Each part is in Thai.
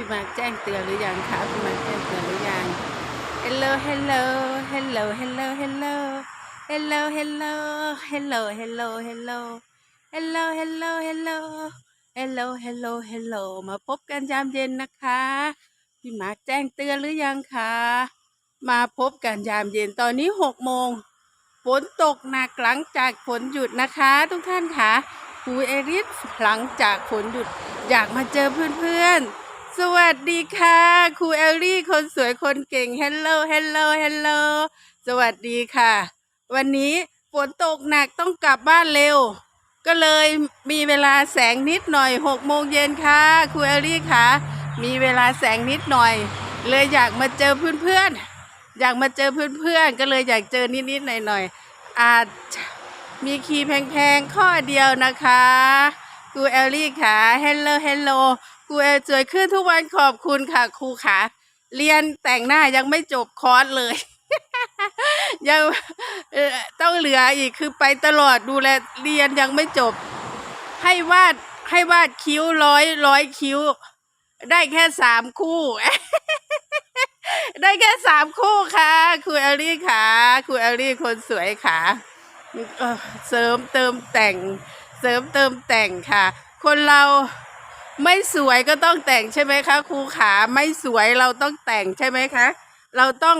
พี่มาแจ้งเตือนหรือยังคะพี่มาแจ้งเตือนหรือยัง Hello Hello Hello Hello Hello Hello Hello Hello Hello Hello Hello Hello Hello Hello Hello Hello มาพบกันยามเย็นนะคะ พี่มาแจ้งเตือนหรือยังคะมาพบกันยามเย็นตอนนี้หกโมงฝนตกหนักหลังจากฝนหยุดนะคะทุกท่านค่ะครูเอริสหลังจากฝนหยุดอยากมาเจอเพื่อนๆ สวัสดีค่ะ ครูเอลลี่คนสวยคนเก่งเฮลโลเฮลโลเฮลโลสวัสดีค่ะ วันนี้ฝนตกหนักต้องกลับบ้านเร็ว ก็เลยมีเวลาแสงนิดหน่อยหกโมงเย็นค่ะครูเอลลี่ค่ะ มีเวลาแสงนิดหน่อย เลยอยากมาเจอเพื่อนๆอยากมาเจอเพื่อนๆก็เลยอยากเจอนิดๆหน่อยๆอาจมีคีย์แพงๆข้อเดียวนะคะครูเอลลี่ค่ะเฮลโลเฮลโล ครูเอสวยขึ้นทุกวันขอบคุณค่ะ ครูขาเรียนแต่งหน้ายังไม่จบคอร์สเลย ยังต้องเหลืออีกคือไปตลอดดูแลเรียนยังไม่จบ ให้วาดให้วาดคิ้วร้อยร้อยคิ้ว ได้แค่สามคู่ ได้แค่สามคู่ค่ะครูเอลลี่ค่ะครูเอลลี่คนสวยค่ะเสริมเติมแต่ง เสริมเติมแต่งค่ะ คนเรา ไม่สวยก็ต้องแต่งใช่ไหมคะครูขาไม่สวยเราต้องแต่งใช่ไหมคะ เราต้อง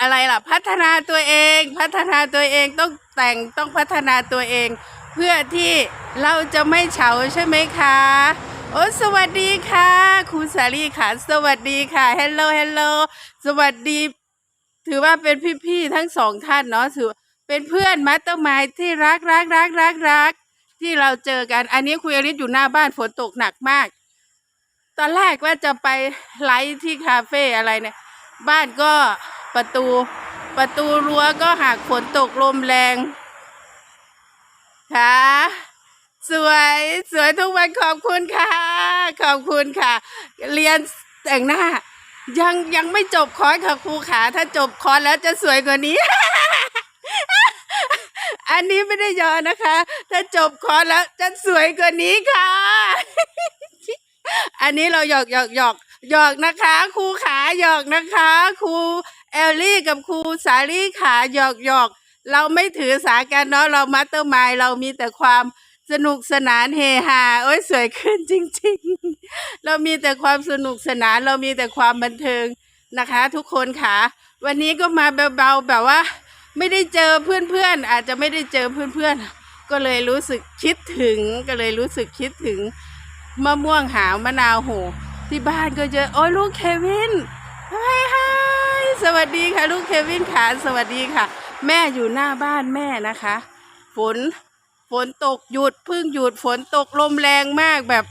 อะไรล่ะ พัฒนาตัวเอง พัฒนาตัวเองต้องแต่งต้องพัฒนาตัวเอง เพื่อที่เราจะไม่เฉาใช่ไหมคะโอ้สวัสดีค่ะครูสาลีค่ะ สวัสดีค่ะเฮลโลเฮลโลสวัสดี ถือว่าเป็นพี่ๆทั้งสองท่านเนาะถือเป็นเพื่อนมัตเตอร์มาที่รักรักรักรักรัก ที่เราเจอกัน อันนี้คุยอริสอยู่หน้าบ้านฝนตกหนักมาก ตอนแรกว่าจะไปไลฟ์ที่คาเฟ่อะไรเนี่ย บ้านก็ประตู ประตูรั้วก็หักฝนตกลมแรงค่ะสวยสวยทุกวันขอบคุณค่ะ ขอบคุณค่ะ เรียนแต่งหน้า ยังยังไม่จบคอร์สค่ะครูขาถ้าจบคอร์สแล้วจะสวยกว่านี้ อันนี้ไม่ได้ยอนะคะ ถ้าจบคอร์สแล้วจะสวยกว่านี้ค่ะ อันนี้เราหยอกหยอกหยอกหยอกนะคะครูขาหยอกนะคะครูเอลลี่กับครูสาลี่ขาหยอกหยอกเราไม่ถือสากันเนาะเรามัตเตอร์มายเรามีแต่ความสนุกสนานเฮฮาโอ้ยสวยขึ้นจริง ๆ เรามีแต่ความสนุกสนาน เรามีแต่ความบันเทิงนะคะ ทุกคนค่ะ วันนี้ก็มาเบาๆแบบว่า ไม่ได้เจอเพื่อนๆ อาจจะไม่ได้เจอเพื่อนๆ ก็เลยรู้สึกคิดถึงก็เลยรู้สึกคิดถึงมะม่วงหาวมะนาวโหที่บ้านก็เจอโอ้ยลูกเควินไฮไฮสวัสดีค่ะ ลูกเควินค่ะสวัสดีค่ะ แม่อยู่หน้าบ้านแม่นะคะ ฝนฝนตกหยุดพิ่งหยุดฝนตกลมแรงมากแบบ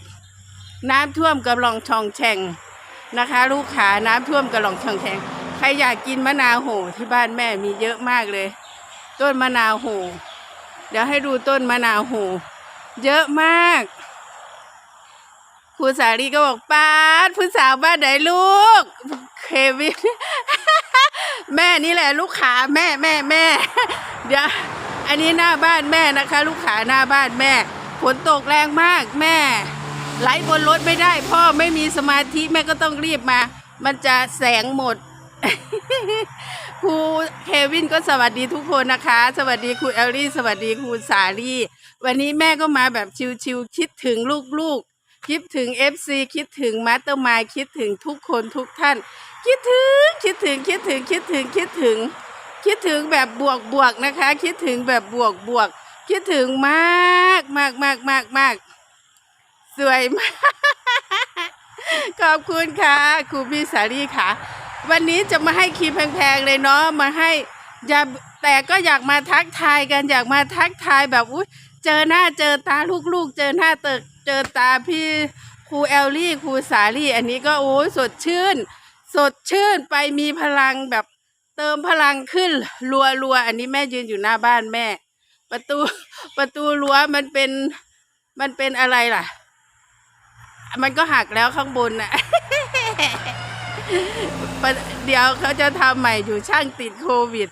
น้ำท่วมกับหลองช่องแฉ่งนะคะ ลูกขาน้ำท่วมกับหลองช่องแฉ่ง ใครอยากกินมะนาวโหที่บ้านแม่มีเยอะมากเลย ต้นมะนาวโหเดี๋ยวให้ดูต้นมะนาวโหเยอะมากครูสาลีก็บอกป้าผู้สาวบ้านไหนลูก เควิน แม่นี่แหละลูกขาแม่แม่แม่เดี๋ยวอันนี้หน้าบ้านแม่นะคะ ลูกขาหน้าบ้านแม่ฝนตกแรงมากแม่ไหลบนรถไม่ได้ พ่อไม่มีสมาธิแม่ก็ต้องรีบมา มันจะแสงหมด ครูเควินก็สวัสดีทุกคนนะคะ สวัสดีครูเอลลี่ สวัสดีครูสาลี่ วันนี้แม่ก็มาแบบชิวๆคิดถึงลูกๆ คิดถึง FC คิดถึงมาสเตอร์มายคิดถึงทุกคนทุกท่าน คิดถึงคิดถึงคิดถึงคิดถึงคิดถึง คิดถึงแบบบวกบวกนะคะ คิดถึงแบบบวกบวกคิดถึงมากมากมากมากมากสวยมาก ขอบคุณค่ะครูพี่สาลี่ค่ะ วันนี้จะมาให้คีย์แพงๆเลยเนาะมาให้อย่าแต่ก็อยากมาทักทายกันอยากมาทักทายแบบอุ้ยเจอหน้าเจอตาลูกๆ เจอหน้าเจอเจอตาพี่ครูเอลลี่ครูสาลี่ อันนี้ก็โอ้ยสดชื่น สดชื่นไปมีพลังแบบเติมพลังขึ้นรัวรัวอันนี้แม่ยืนอยู่หน้าบ้านแม่ ประตูประตูรั้วมันเป็นมันเป็นอะไรล่ะ มันก็หักแล้วข้างบนน่ะ เดี๋ยวเขาจะทำใหม่อยู่ช่างติดโควิด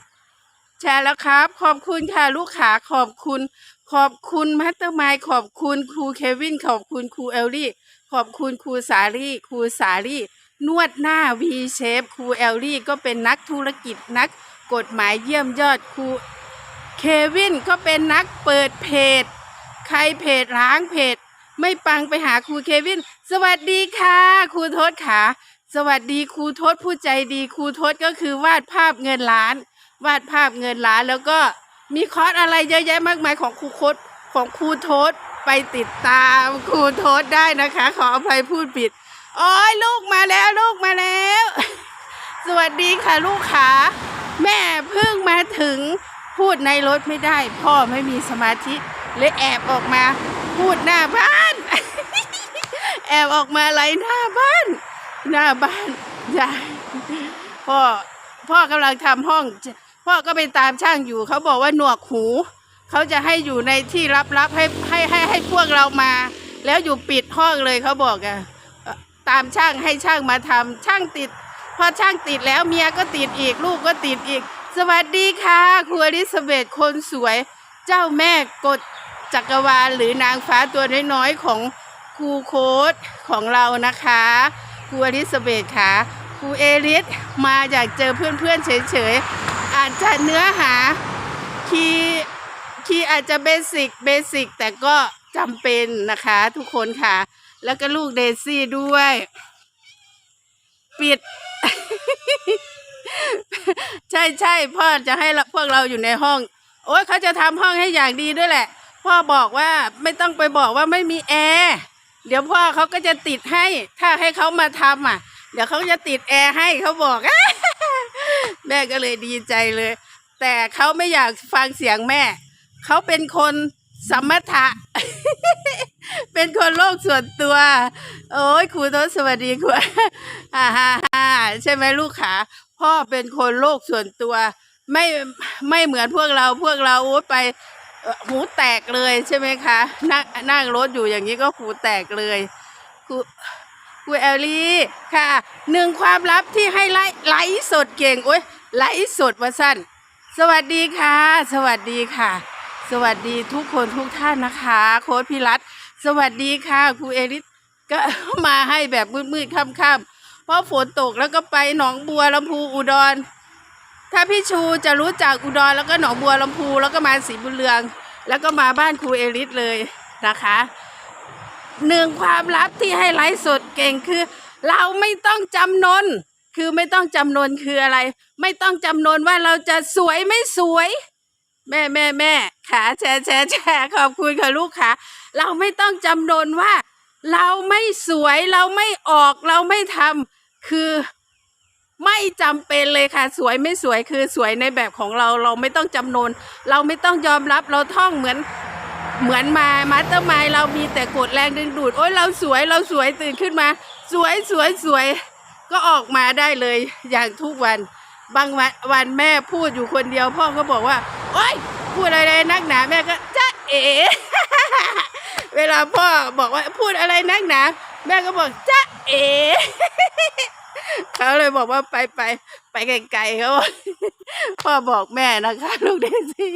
แชร์แล้วครับ ขอบคุณค่ะลูกขาขอบคุณ ขอบคุณมัตเตอร์ไมขอบคุณครูเควิน ขอบคุณครูเอลลี่ ขอบคุณครูสาลี่ครูสาลี่นวดหน้า V shape ครูแอลลี่ก็เป็นนักธุรกิจนักกฎหมายเยี่ยมยอดครูเควินก็เป็นนักเปิดเพจ ใครเพจล้างเพจ ไม่ปังไปหาครูเควิน สวัสดีค่ะ ครูทศขา สวัสดีครูทศผู้ใจดีครูทศก็คือวาดภาพเงินล้าน วาดภาพเงินล้านแล้วก็มีคอร์สอะไรเยอะแยะมากมายของครูโคดของครูโทษไปติดตามครูโทษได้นะคะ ขออภัยพูดผิดโอ้ยลูกมาแล้วลูกมาแล้ว สวัสดีค่ะลูกขาแม่เพิ่งมาถึงพูดในรถไม่ได้ พ่อไม่มีสมาธิเลยแอบออกมา พูดหน้าบ้าน แอบออกมาอะไรหน้าบ้าน หน้าบ้านยายพ่อพ่อกำลังทำห้อง พ่อก็ไปตามช่างอยู่ เขาบอกว่าหนวกหู เขาจะให้อยู่ในที่ลับๆให้ให้ให้ให้พวกเรามา แล้วอยู่ปิดห้องเลยเขาบอกอะเอ่อตามช่างให้ช่างมาทำช่างติด พอช่างติดแล้วเมียก็ติดอีกลูกก็ติดอีก สวัสดีค่ะครูอลิซาเบธคนสวย เจ้าแม่กฎจักรวาลหรือนางฟ้าตัวน้อยๆของครูโค้ดของเรานะคะ รูอลิซาเบธค่ะครูเอลิสมาอยากเจอเพื่อนๆเฉยๆ อาจจะเนื้อหาคีคีอาจจะเบสิกเบสิกแต่ก็จำเป็นนะคะทุกคนค่ะ แล้วก็ลูกเดซี่ด้วย ปิด ใช่ใช่พ่อจะให้พวกเราอยู่ในห้อง โอ้ยเขาจะทำห้องให้อย่างดีด้วยแหละ พ่อบอกว่าไม่ต้องไปบอกว่าไม่มีแอร์ เดี๋ยวพ่อเขาก็จะติดให้ ถ้าให้เขามาทำอะ เดี๋ยวเขาจะติดแอร์ให้เขาบอก แม่ก็เลยดีใจเลย แต่เขาไม่อยากฟังเสียงแม่ เขาเป็นคนสมถะ เป็นคนโลกส่วนตัว โอ้ยครูทษสวัสดีครูฮ่าฮ่าฮ่าใช่ไหมลูกขาพ่อเป็นคนโลกส่วนตัว ไม่ไม่เหมือนพวกเราพวกเราโอ้ไป หูแตกเลยใช่ไหมคะนั่งนั่งรถอยู่อย่างนี้ก็หูแตกเลยครูครูแอลลี่ค่ะหนึ่งความลับที่ให้ไลไลสดเก่งโอ้ยไลสดว่าสั้นสวัสดีค่ะ สวัสดีค่ะ สวัสดีทุกคนทุกท่านนะคะ โค้ดพิรัตสวัสดีค่ะครูเอริสก็มาให้แบบมืดๆค่ำๆเพราะฝนตกแล้วก็ไปหนองบัวลำพูอุดร ถ้าพี่ชูจะรู้จักอุดรแล้วก็หนองบัวลำพู แล้วก็มาสีบุญเรือง แล้วก็มาบ้านครูเอริสเลยนะคะหนึ่งความลับที่ให้ไลฟ์สดเก่งคือ เราไม่ต้องจำนนคือไม่ต้องจำนนคืออะไร ไม่ต้องจำนนว่าเราจะสวยไม่สวย แม่แม่แม่ขาแชร์แชร์แชร์ขอบคุณค่ะลูกค่ะเราไม่ต้องจำนนว่า เราไม่สวยเราไม่ออกเราไม่ทำคือ ไม่จำเป็นเลยค่ะ สวยไม่สวยคือสวยในแบบของเราเราไม่ต้องจำนวน เราไม่ต้องยอมรับเราท่องเหมือนเหมือนมามาสเตอร์มล์เรามีแต่กดแรงดึงดูด โอ้ยเราสวยเราสวยตื่นขึ้นมา สวยสวยสวย ก็ออกมาได้เลยอย่างทุกวัน บางวันวันแม่พูดอยู่คนเดียวพ่อก็บอกว่า โอ๊ยพูดอะไรนักหนาแม่ก็จ๊ะเอ๋เวลาพ่อบอกว่าพูดอะไรนักหนาแม่ก็บอกจ๊ะเอ๋ เขาเลยบอกว่าไปไปไปไกลๆเขาพ่อบอกแม่นะคะ ลูกเดซี่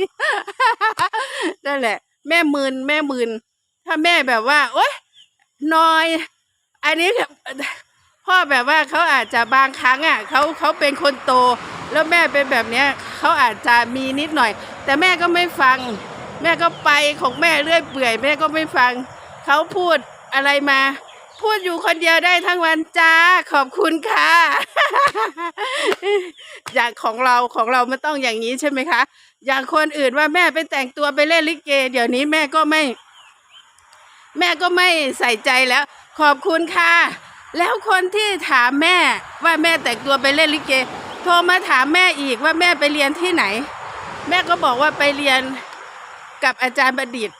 นั่นแหละ แม่มืนแม่มืนถ้าแม่แบบว่า โอ๊ยนอย อันนี้พ่อแบบว่าเขาอาจจะบางครั้งอะเขาเขาเป็นคนโต แล้วแม่เป็นแบบเนี้ยเขาอาจจะมีนิดหน่อย แต่แม่ก็ไม่ฟัง แม่ก็ไปของแม่เรื่อยเปื่อย แม่ก็ไม่ฟังเขาพูดอะไรมา พูดอยู่คนเดียวได้ทั้งวันจ้า ขอบคุณค่ะ อย่างของเราของเราไม่ต้องอย่างนี้ใช่ไหมคะ อย่างคนอื่นว่าแม่ไปแต่งตัวไปเล่นลิเก เดี๋ยวนี้แม่ก็ไม่ แม่ก็ไม่ใส่ใจแล้ว ขอบคุณค่ะ แล้วคนที่ถามแม่ว่าแม่แต่งตัวไปเล่นลิเก โทรมาถามแม่อีกว่าแม่ไปเรียนที่ไหน แม่ก็บอกว่าไปเรียนกับอาจารย์บัณฑิต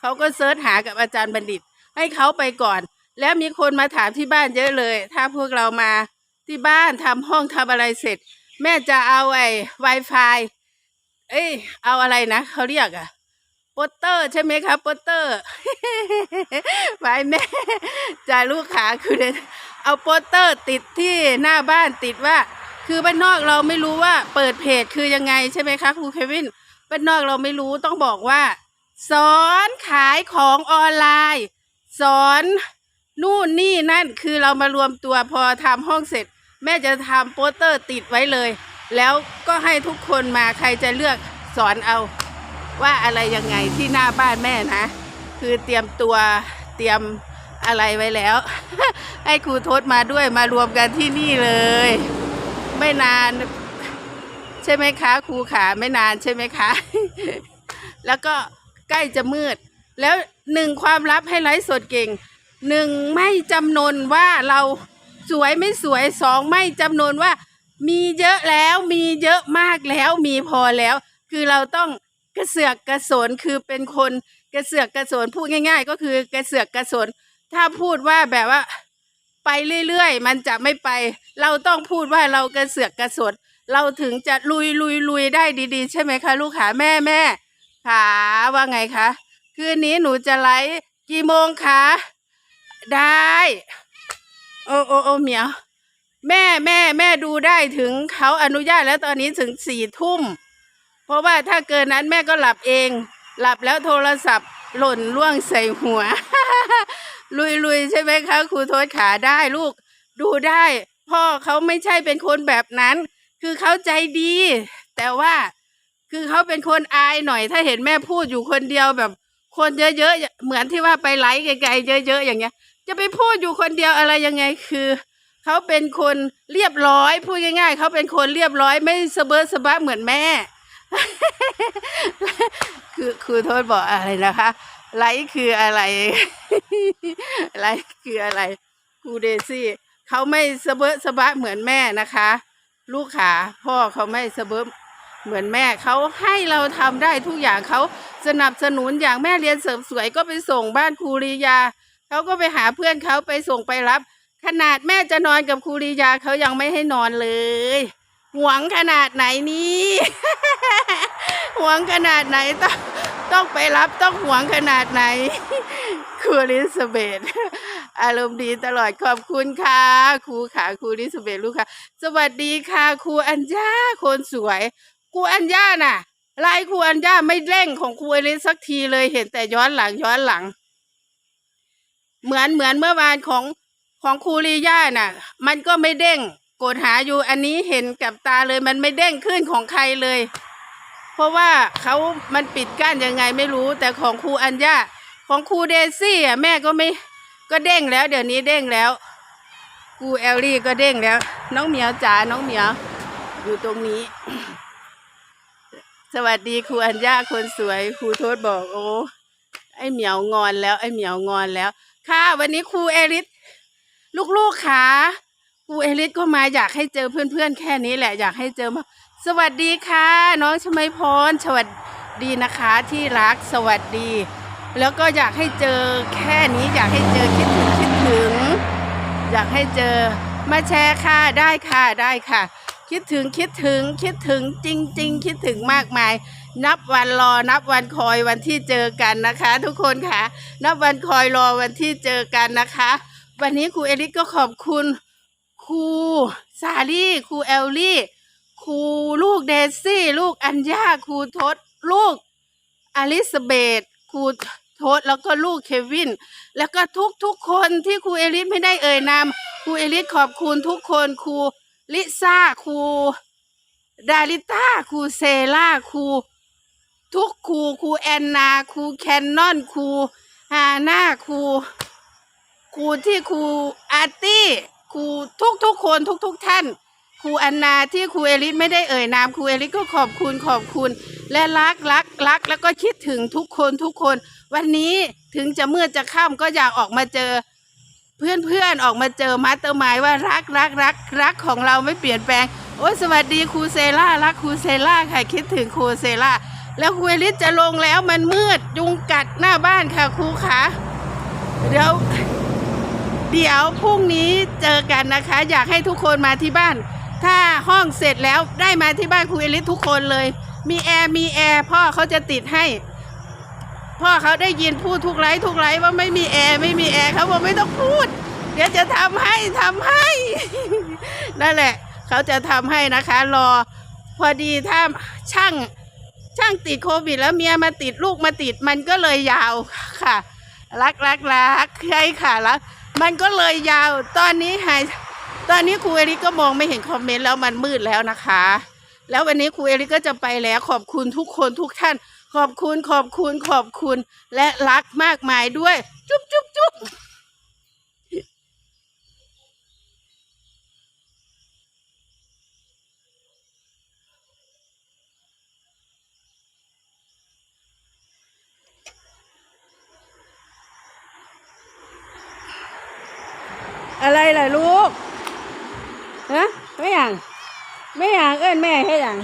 เขาก็เซิร์ชหากับอาจารย์บัณฑิตให้เขาไปก่อน แล้วมีคนมาถามที่บ้านเยอะเลย ถ้าพวกเรามาที่บ้านทำห้องทำอะไรเสร็จ แม่จะเอาไอ้ Wi-Fi เอ้ย เอาอะไรนะเขาเรียกอะโปสเตอร์ใช่ไหมคะโปสเตอร์ไว้แม่จะลูกขาคือเอาโปสเตอร์ติดที่หน้าบ้านติดว่า คือบ้านนอกเราไม่รู้ว่าเปิดเพจคือยังไงใช่ไหมคะครูเควินบ้านนอกเราไม่รู้ต้องบอกว่า สอนขายของออนไลน์ สอน นู่นนี่นั่นคือเรามารวมตัวพอทำห้องเสร็จ แม่จะทำโปสเตอร์ติดไว้เลย แล้วก็ให้ทุกคนมาใครจะเลือกสอนเอา ว่าอะไรยังไงที่หน้าบ้านแม่นะ คือเตรียมตัวเตรียมอะไรไว้แล้ว ให้ครูทศมาด้วยมารวมกันที่นี่เลย ไม่นาน ใช่ไหมคะ ครูขาไม่นานใช่ไหมคะ แล้วก็ใกล้จะมืด แล้วหนึ่งความลับให้ไลฟ์สดเก่ง หนึ่งไม่จำนนว่าเราสวยไม่สวยสองไม่จำนนว่า มีเยอะแล้วมีเยอะมากแล้วมีพอแล้ว คือเราต้องกระเสือกกระสนคือเป็นคนกระเสือกกระสนพูดง่าย ๆ ก็คือกระเสือกกระสนถ้าพูดว่าแบบว่า ไปเรื่อยๆ มันจะไม่ไป เราต้องพูดว่าเรากระเสือกกระสนเราถึงจะลุยลุยลุยได้ดีๆ ใช่ไหมคะ ลูกขาแม่แม่ขาว่าไงคะคืนนี้หนูจะไลฟ์กี่โมงคะ ได้ โอ้โอ้โอ้เหมียว แม่แม่แม่ดูได้ถึงเขาอนุญาตแล้วตอนนี้ถึงสี่ทุ่ม เพราะว่าถ้าเกินนั้นแม่ก็หลับเอง หลับแล้วโทรศัพท์หล่นล่วงใส่หัว ลุยลุยใช่ไหมคะครูโทษขาได้ลูก ดูได้ พ่อเขาไม่ใช่เป็นคนแบบนั้น คือเขาใจดี แต่ว่าคือเขาเป็นคนอายหน่อย ถ้าเห็นแม่พูดอยู่คนเดียวแบบ คนเยอะๆ เหมือนที่ว่าไปไลฟ์ไกลๆเยอะ ๆ อย่างเงี้ย จะไปพูดอยู่คนเดียวอะไรยังไงคือเขาเป็นคนเรียบร้อยพูดง่าย ๆเขาเป็นคนเรียบร้อยไม่สเบิดสะบะเหมือนแม่ คือครูโทษบอกอะไรนะคะไลฟ์คืออะไรไลฟ์คืออะไรครูเดซี่เขาไม่สเบิดสะบะเหมือนแม่นะคะ ลูกขาพ่อเขาไม่สเบิดเหมือนแม่เขาให้เราทำได้ทุกอย่างเขาสนับสนุนอย่างแม่เรียนเสริมสวยก็ไปส่งบ้านครูริยา เขาก็ไปหาเพื่อนเขาไปส่งไปรับ ขนาดแม่จะนอนกับครูริยาเขายังไม่ให้นอนเลยหวงขนาดไหนนี่หวงขนาดไหนต้องต้องไปรับต้องหวงขนาดไหนครูลิสเบตอารมณ์ดีตลอดขอบคุณค่ะครูขาครูลิสเบตลูกค่ะ สวัสดีค่ะครูอัญญาคนสวยครูอัญญาน่ะไลน์ครูอัญญาไม่เร่งของครูอลิสสักทีเลยเห็นแต่ย้อนหลังย้อนหลัง เหมือนเหมือนเมื่อวานของของครูลีย่าน่ะ มันก็ไม่เด้งกดหาอยู่อันนี้เห็นกับตาเลยมันไม่เด้งขึ้นของใครเลย เพราะว่าเขามันปิดกั้นยังไงไม่รู้ แต่ของครูอัญญาของครูเดซี่อะแม่ก็ไม่ก็เด้งแล้ว เดี๋ยวนี้เด้งแล้วครูแอลลี่ก็เด้งแล้ว น้องเหมียวจ๋าน้องเหมียวอยู่ตรงนี้ สวัสดีครูอัญญาคนสวยครูโทษบอกโอ้ไอเหมียวงอนแล้วไอเหมียวงอนแล้ว ค่ะ วันนี้ครูเอริสลูกๆค่ะครูเอริสก็มาอยากให้เจอเพื่อนๆ แค่นี้แหละ อยากให้เจอมาสวัสดีค่ะ น้องชมัยพรสวัสดีนะคะที่รักสวัสดี แล้วก็อยากให้เจอแค่นี้อยากให้เจอคิดถึงคิดถึง อยากให้เจอมาแชร์ค่ะได้ค่ะได้ค่ะ คิดถึงคิดถึงคิดถึงจริง ๆ คิดถึงมากมาย นับวันรอนับวันคอยวันที่เจอกันนะคะ ทุกคนค่ะ นับวันคอยรอวันที่เจอกันนะคะ วันนี้ครูเอริสก็ขอบคุณครูซาลี่ครูเอลลี่ครูลูกเดซี่ ลูกอัญญาครูทศลูกอลิซาเบธครูทศแล้วก็ลูกเควิน แล้วก็ทุกทุกคนที่ครูเอลิสไม่ได้เอ่ยนามครูเอลิสขอบคุณทุกคนครูลิซ่าครูดาริต้าครูเซล่าครู ทุกครูครูแอนนาครูแคนนอนครูฮาน่าครูครูที่ครูอาร์ตี้ครูทุกทุกคนทุกทุกท่านครูแอนนาที่ครูเอลิสไม่ได้เอ่ยนามครูเอลิสก็ขอบคุณขอบคุณ และรักรักรักแล้วก็คิดถึงทุกคนทุกคน วันนี้ถึงจะเมืดจะค่ำก็อยากออกมาเจอ เพื่อนเพื่อนๆออกมาเจอมาสเตอร์มายว่ารักรักรักรักของเราไม่เปลี่ยนแปลงโอ้สวัสดีครูเซล่ารักครูเซล่าค่ะคิดถึงครูเซล่า แล้วครูเอลิสจะลงแล้วมันมืดยุงกัดหน้าบ้านค่ะครูขาเดี๋ยว เดี๋ยวพรุ่งนี้เจอกันนะคะ อยากให้ทุกคนมาที่บ้าน ถ้าห้องเสร็จแล้วได้มาที่บ้านครูเอลิสทุกคนเลย มีแอร์มีแอร์พ่อเขาจะติดให้ พ่อเขาได้ยินพูดทุกไลฟ์ทุกไลฟ์ว่าไม่มีแอร์ไม่มีแอร์เขาบอกไม่ต้องพูด เดี๋ยวจะทำให้ทำให้ นั่นแหละ เขาจะทำให้นะคะ รอ พอดีถ้าช่าง ช่างติดโควิดแล้วเมียมาติดลูกมาติดมันก็เลยยาวค่ะ รักรักรักใช่ค่ะรักมันก็เลยยาว ตอนนี้หายตอนนี้ครูเอริกก็มองไม่เห็นคอมเมนต์แล้วมันมืดแล้วนะคะ แล้ววันนี้ครูเอริกก็จะไปแล้วขอบคุณทุกคนทุกท่าน ขอบคุณขอบคุณขอบคุณและรักมากมายด้วย จุ๊บจุ๊บจุ๊บ อะไรล่ะลูกฮะไม่อย่าง ไม่อย่างเอิ้นแม่ให้อย่าง